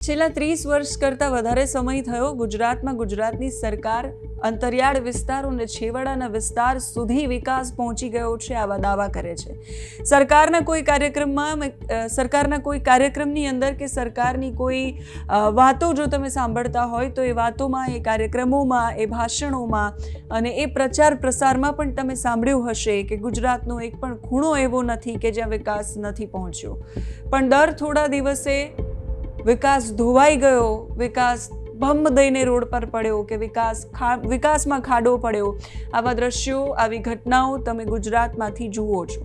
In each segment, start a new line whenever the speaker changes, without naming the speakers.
છેલ્લા ત્રીસ વર્ષ કરતાં વધારે સમય થયો ગુજરાતમાં ગુજરાતની સરકાર અંતરિયાળ વિસ્તારો અને છેવાડાના વિસ્તાર સુધી વિકાસ પહોંચી ગયો છે, આવા દાવા કરે છે. સરકારના કોઈ કાર્યક્રમમાં સરકારના કોઈ કાર્યક્રમની અંદર કે સરકારની કોઈ વાતો જો તમે સાંભળતા હોય તો એ વાતોમાં, એ કાર્યક્રમોમાં, એ ભાષણોમાં અને એ પ્રચાર પ્રસારમાં પણ તમે સાંભળ્યું હશે કે ગુજરાતનો એક પણ ખૂણો એવો નથી કે જ્યાં વિકાસ નથી પહોંચ્યો. પણ દર થોડા દિવસે વિકાસ ધોવાઈ ગયો, વિકાસ ભમ દઈને રોડ પર પડ્યો કે વિકાસ ખા, વિકાસમાં ખાડો પડ્યો. આવા દ્રશ્યો, આવી ઘટનાઓ તમે ગુજરાતમાંથી જુઓ છો.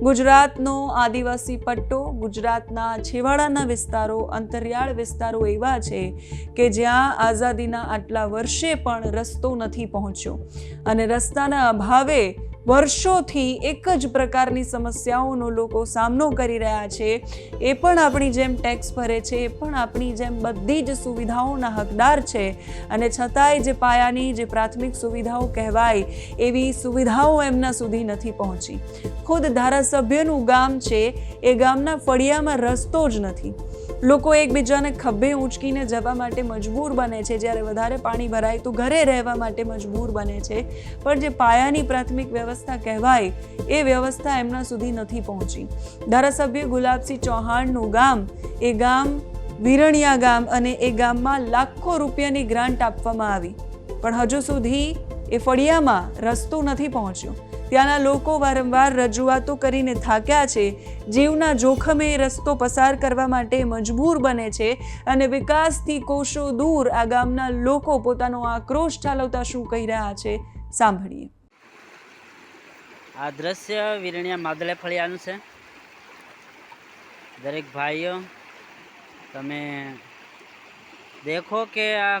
ગુજરાતનો આદિવાસી પટ્ટો, ગુજરાતના છેવાડાના વિસ્તારો, અંતરિયાળ વિસ્તારો એવા છે કે જ્યાં આઝાદીના આટલા વર્ષે પણ રસ્તો નથી પહોંચ્યો. અને રસ્તાના અભાવે વર્ષોથી એક જ પ્રકારની સમસ્યાઓનો લોકો સામનો કરી રહ્યા છે. એ પણ આપણી જેમ ટેક્સ ભરે છે, એ પણ આપણી જેમ બધી જ સુવિધાઓના હકદાર છે. અને છતાંય જે પાયાની, જે પ્રાથમિક સુવિધાઓ કહેવાય, એવી સુવિધાઓ એમના સુધી નથી પહોંચી. ખુદ ધારાસભ્યનું ગામ છે, એ ગામના ફળિયામાં રસ્તો જ નથી. લોકો એકબીજાને ખભે ઊંચકીને જવા માટે મજબૂર બને છે. જ્યારે વધારે પાણી ભરાય તો ઘરે રહેવા માટે મજબૂર બને છે. પણ જે પાયાની પ્રાથમિક વ્યવસ્થા કહેવાય, એ વ્યવસ્થા એમના સુધી નથી પહોંચી. ધારાસભ્ય ગુલાબસિંહ ચૌહાણનું ગામ, એ ગામ વિરણિયા ગામ અને એ ગામમાં લાખો રૂપિયાની ગ્રાન્ટ આપવામાં આવી. પણ હજુ સુધી એ ફળિયામાં રસ્તો નથી પહોંચ્યો. ત્યાંના લોકો વારંવાર રજૂઆતો કરીને થાક્યા છે. જીવના જોખમે રસ્તો પસાર કરવા માટે મજબૂર બને છે અને વિકાસથી કોષો દૂર આ ગામના લોકો પોતાનો આક્રોશ ઠાલવતા શું કહી રહ્યા છે, સાંભળીએ.
આ દ્રશ્ય વિરણ્યા માદલે ફળિયાનું છે. દરેક ભાઈઓ, તમે દેખો કે આ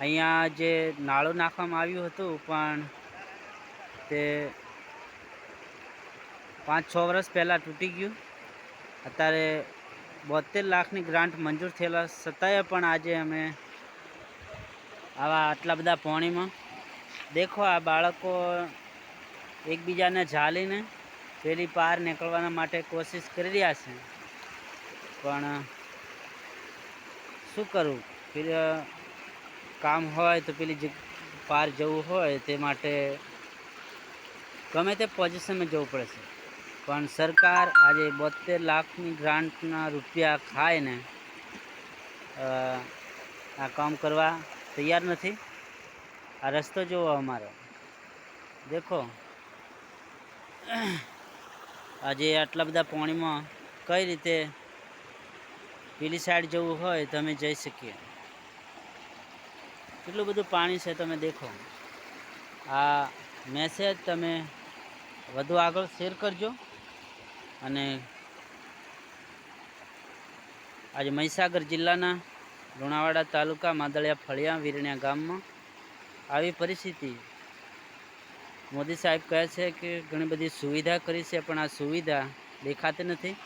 અહીંયા જે નાળું નાખવામાં આવ્યું હતું, પણ તે પાંચ છ વર્ષ પહેલાં તૂટી ગયું. અત્યારે બોતેર લાખની ગ્રાન્ટ મંજૂર થયેલા છતાંય પણ આજે અમે આવા આટલા બધા પોણીમાં. દેખો આ બાળકો એકબીજાને ઝાલીને પેલી પાર નીકળવાના માટે કોશિશ કરી રહ્યા છે. પણ શું કરવું પેલી કામ હોય તો પેલી પાર જવું હોય તે માટે ગમે તે પોઝિશનમાં જવું પડશે પણ સરકાર આજે બોતેર લાખની ગ્રાન્ટના રૂપિયા ખાઈને આ કામ કરવા તૈયાર નથી. આ રસ્તો જોવો અમારો. દેખો. આજે આટલા બધા પાણીમાં કઈ રીતે પેલી સાઈડ જવું હોય તો અમે જઈ શકીએ. કેટલું બધું પાણી છે તમે દેખો. આ મેસેજ તમે વધુ આગળ શેર કરજો. અને આજે મહીસાગર જિલ્લાના લુણાવાડા તાલુકા માદળિયા ફળિયા વિરણ્યા ગામમાં આવી પરિસ્થિતિ. મોદી સાહેબ કહે છે કે ઘણી બધી સુવિધા કરી છે, પણ આ સુવિધા દેખાતી નથી.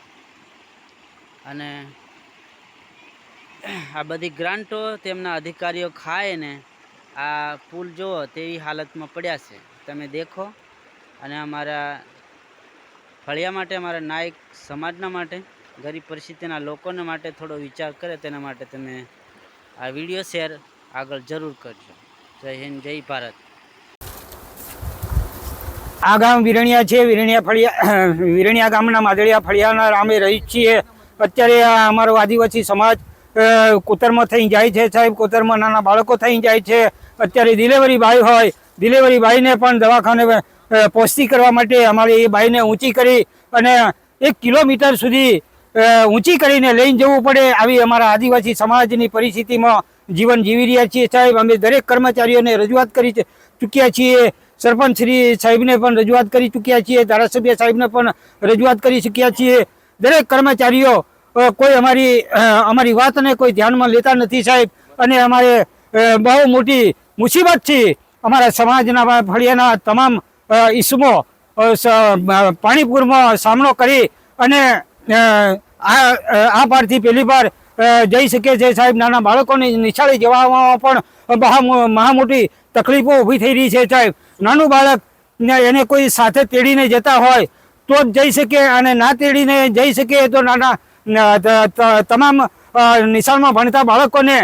અને આ બધી ગ્રાન્ટો તેમના અધિકારીઓ ખાય ને આ પુલ જુઓ તેવી હાલતમાં પડ્યા છે. તમે દેખો. અને અમારા ફળિયા માટે, અમારા નાયક સમાજના માટે, ગરીબ પરિસ્થિતિના લોકોને માટે થોડો વિચાર કરે તેના માટે તમે આ વીડિયો શેર આગળ જરૂર કરજો. જય હિન્દ, જય ભારત.
આ ગામ વિરણિયા છે, વિરણિયા ફળિયા વિરણિયા ગામના માદળિયા ફળિયાના રામે રહી છીએ. અત્યારે અમારો આદિવાસી સમાજ કોતરમાં થઈ જાય છે સાહેબ, કોતરમાં નાના બાળકો થઈ જાય છે. અત્યારે ડિલિવરી ભાઈ હોય ડિલિવરી ભાઈને પણ દવાખાને પહોંચતી કરવા માટે અમારે એ બાઈને ઊંચી કરી અને એક કિલોમીટર સુધી ઊંચી કરીને લઈને જવું પડે આવી અમારા આદિવાસી સમાજની પરિસ્થિતિમાં જીવન જીવી રહ્યા છીએ. સાહેબ, અમે દરેક કર્મચારીઓને રજૂઆત કરી ચૂક્યા છીએ. સરપંચ શ્રી સાહેબને પણ રજૂઆત કરી ચૂક્યા છીએ. ધારાસભ્ય સાહેબને પણ રજૂઆત કરી ચૂક્યા છીએ. દરેક કર્મચારીઓ કોઈ અમારી અમારી વાતને કોઈ ધ્યાનમાં લેતા નથી સાહેબ. અને અમારે બહુ મોટી મુસીબત છે અમારા સમાજના ફળિયાના તમામ ઈસમો પાણીપુરમાં સામનો કરી અને આ પારથી પહેલી વાર જઈ શકે છે સાહેબ, નાના બાળકોને નિશાળે જવામાં પણ મહા મોટી તકલીફો ઊભી થઈ રહી છે સાહેબ. નાનું બાળક એને કોઈ સાથે તેડીને જતા હોય તો જ જઈ શકે અને ના તેડીને જઈ શકે તો નાના તમામ નિશાળમાં ભણતા બાળકોને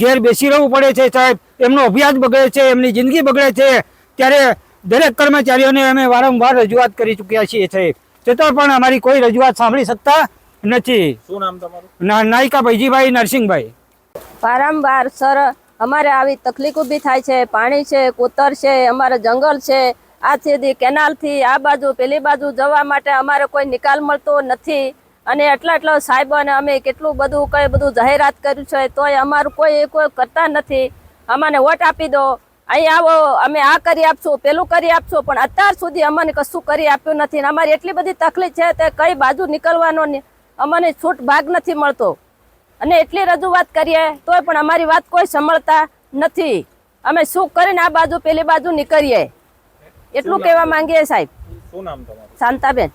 ઘેર બેસી રહેવું પડે છે સાહેબ. એમનો અભ્યાસ બગડે છે, એમની જિંદગી બગડે છે. ત્યારે દરેક કર્મચારીઓને અમે વારંવાર રજૂઆત કરી ચૂક્યા છીએ સાહેબ છતાં પણ અમારી કોઈ રજૂઆત સાંભળી શકતા નથી.
શું નામ તમારું?
ના નાયિકા ભૈજીભાઈ નરસિંહભાઈ.
વારંવાર સર અમારે આવી તકલીફ ઊભી થાય છે. પાણી છે કોતર છે અમારે જંગલ છે. આ સીધી કેનાલથી આ બાજુ પેલી બાજુ જવા માટે અમારે કોઈ નિકાલ મળતો નથી. અને એટલા એટલા સાહેબોને અમે કેટલું બધું કઈ બધું જાહેરાત કર્યું છે તોય અમારું કોઈ એ કોઈ કરતા નથી. અમાને વોટ આપી દો. અહીં આવો અમે આ કરી આપશું પેલું કરી આપશું પણ અત્યાર સુધી અમને કશું કરી આપ્યું નથી. ને અમારી એટલી બધી તકલીફ છે તે કઈ બાજુ નીકળવાનો ને અમને છૂટ ભાગ નથી મળતો. અને એટલી રજૂઆત કરીએ તોય પણ અમારી વાત કોઈ સંભળતા નથી. અમે શું કરીને આ બાજુ પેલી બાજુ નીકળીએ? એટલું કહેવા માંગીએ સાહેબ. શાંતાબેન.